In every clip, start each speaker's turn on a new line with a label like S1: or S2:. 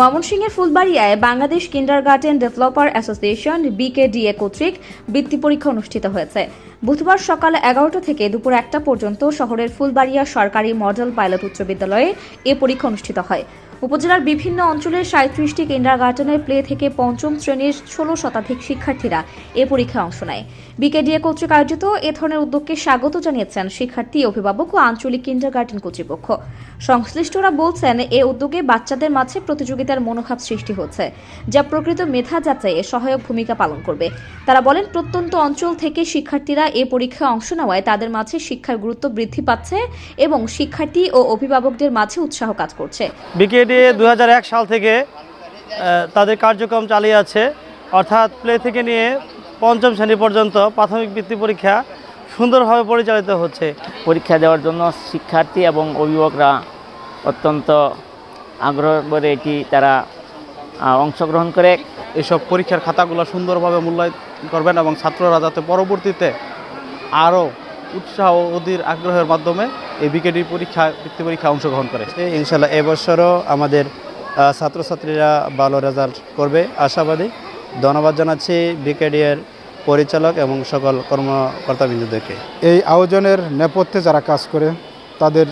S1: ময়মনসিংহের ফুলবাড়িয়ায় Bangladesh Kindergarten Developer Association, BKDA কর্তৃক বৃত্তি পরীক্ষা অনুষ্ঠিত হয়েছে। বুধবার সকাল এগারোটা থেকে দুপুর একটা পর্যন্ত শহরের ফুলবাড়িয়া সরকারি মডেল পাইলট উচ্চ বিদ্যালয়ে এ পরীক্ষা অনুষ্ঠিত হয়। উপজেলার বিভিন্ন অঞ্চলের সাঁত্রিশটি কিন্ডার গার্ডেনের প্লে থেকে পঞ্চম শ্রেণির ষোলো শতাধিক শিক্ষার্থীরা এ পরীক্ষায় অংশ নেয়। বিকেডিএ কর্তৃক আয়োজিত এ ধরনের উদ্যোগকে স্বাগত জানিয়েছেন শিক্ষার্থী, অভিভাবক ও আঞ্চলিক কিন্ডার গার্ডেন কর্তৃপক্ষ। সংশ্লিষ্টরা বলছেন, এ উদ্যোগে বাচ্চাদের মাঝে প্রতিযোগিতার মনোভাব সৃষ্টি হচ্ছে, যা প্রকৃত মেধা যাচাইয়ে সহায়ক ভূমিকা পালন করবে। তারা বলেন, প্রত্যন্ত অঞ্চল থেকে শিক্ষার্থীরা এ পরীক্ষায় অংশ নেওয়ায় তাদের মাঝে শিক্ষার গুরুত্ব বৃদ্ধি পাচ্ছে এবং শিক্ষার্থী ও অভিভাবকদের মাঝে উৎসাহ কাজ করছে।
S2: দু হাজার এক সাল থেকে তাদের কার্যক্রম চালিয়ে আছে। অর্থাৎ প্লে থেকে নিয়ে পঞ্চম শ্রেণি পর্যন্ত প্রাথমিক বৃত্তি পরীক্ষা সুন্দরভাবে পরিচালিত হচ্ছে।
S3: পরীক্ষা দেওয়ার জন্য শিক্ষার্থী এবং অভিভাবকরা অত্যন্ত আগ্রহ করে এটি তারা অংশগ্রহণ করে।
S4: এসব পরীক্ষার খাতাগুলো সুন্দরভাবে মূল্যায়ন করবেন এবং ছাত্ররা যাতে পরবর্তীতে আরও উৎসাহ অধীর আগ্রহের মাধ্যমে এই বিকেডি পরীক্ষা বৃত্তি পরীক্ষা অংশগ্রহণ করে।
S5: ইনশাল্লাহ এবছরও আমাদের ছাত্রছাত্রীরা ভালো রেজাল্ট করবে আশাবাদী। ধন্যবাদ জানাচ্ছি বিকেডিএর পরিচালক এবং সকল কর্মকর্তাবৃন্দদেরকে।
S6: এই আয়োজনের নেপথ্যে যারা কাজ করে তাদের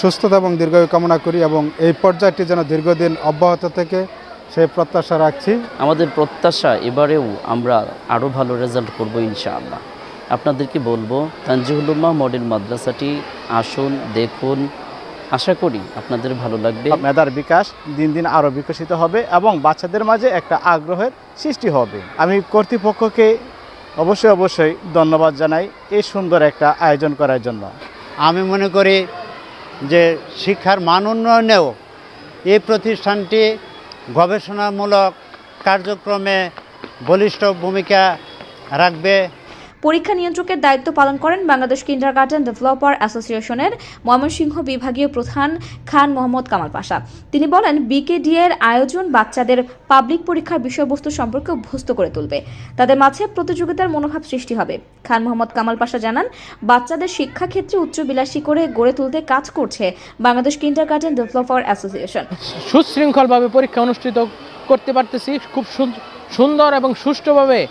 S6: সুস্থতা এবং দীর্ঘায়ু কামনা করি এবং এই পর্যায়টি যেন দীর্ঘদিন অব্যাহত থেকে সেই প্রত্যাশা রাখছি।
S7: আমাদের প্রত্যাশা এবারেও আমরা আরও ভালো রেজাল্ট করব ইনশাআল্লাহ। আপনাদেরকে বলব তানজিহুল্লাহ মডেল মাদ্রাসাটি আসুন দেখুন। আশা করি আপনাদের ভালো লাগবে।
S4: মেধার বিকাশ দিন দিন আরও বিকশিত হবে এবং বাচ্চাদের মাঝে একটা আগ্রহের সৃষ্টি হবে। আমি কর্তৃপক্ষকে অবশ্যই অবশ্যই ধন্যবাদ জানাই এই সুন্দর একটা আয়োজন করার জন্য।
S8: আমি মনে করি যে শিক্ষার মান উন্নয়নেও এই প্রতিষ্ঠানটি গবেষণামূলক কার্যক্রমে বলিষ্ঠ ভূমিকা রাখবে।
S1: পরীক্ষা নিয়ন্ত্রকের দায়িত্ব পালন করেন বাংলাদেশ কিন্ডার গার্ডেন ডেভেলপার অ্যাসোসিয়েশনের ময়মনসিংহ বিভাগীয় প্রধান খান মোহাম্মদ কামাল পাশা। তিনি বলেন বিকেডি এর আয়োজন বাচ্চাদের পাবলিক পরীক্ষার বিষয়বস্তু সম্পর্কে অভ্যস্ত করে তুলবে। তাদের মাঝে প্রতিযোগিতার মনোভাব সৃষ্টি হবে। খান মোহাম্মদ কামাল পাশা জানান, বাচ্চাদের শিক্ষাক্ষেত্রে উচ্চবিলাসী করে গড়ে তুলতে কাজ করছে বাংলাদেশ কিন্ডার গার্ডেন ডেভেলপার অ্যাসোসিয়েশন।
S9: সুশৃঙ্খলভাবে পরীক্ষা অনুষ্ঠিত করতে পারতেছি। খুব সুন- সুন্দর এবং সুষ্ঠুভাবে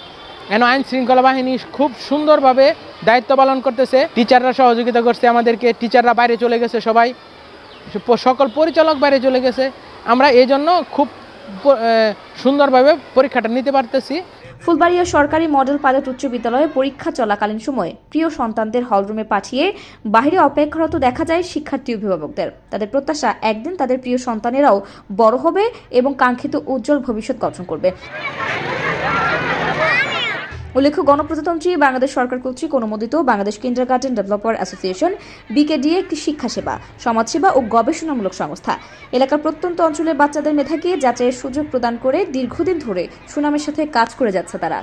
S9: এন আইন শৃঙ্খলা বাহিনী খুব সুন্দরভাবে দায়িত্ব পালন করতেছে। টিচাররা সহযোগিতা করছে আমাদেরকে, টিচাররা বাইরে চলে গেছে সবাই। সকল পরিচালক বাইরে চলে গেছে। আমরা এই জন্য খুব সুন্দরভাবে পরীক্ষাটা নিতে পারতেছি।
S1: ফুলবাড়িয়া সরকারি মডেল পাইলট উচ্চ বিদ্যালয়ে পরীক্ষা চলাকালীন সময়ে প্রিয় সন্তানদের হলরুমে পাঠিয়ে বাইরে অপেক্ষারত দেখা যায় শিক্ষার্থী অভিভাবকদের। তাদের প্রত্যাশা, একদিন তাদের প্রিয় সন্তানেরাও বড় হবে এবং কাঙ্ক্ষিত উজ্জ্বল ভবিষ্যৎ গঠন করবে। উল্লেখ্য, গণপ্রজাতন্ত্রী বাংলাদেশ সরকার কর্তৃক অনুমোদিত Bangladesh Kindergarten Developer Association, BKDA একটি শিক্ষা সেবা সমাজসেবা ও গবেষণামূলক সংস্থা। এলাকার প্রত্যন্ত অঞ্চলের বাচ্চাদের মেধাকে যাচাইয়ের সুযোগ প্রদান করে দীর্ঘদিন ধরে সুনামের সাথে কাজ করে যাচ্ছে তারা।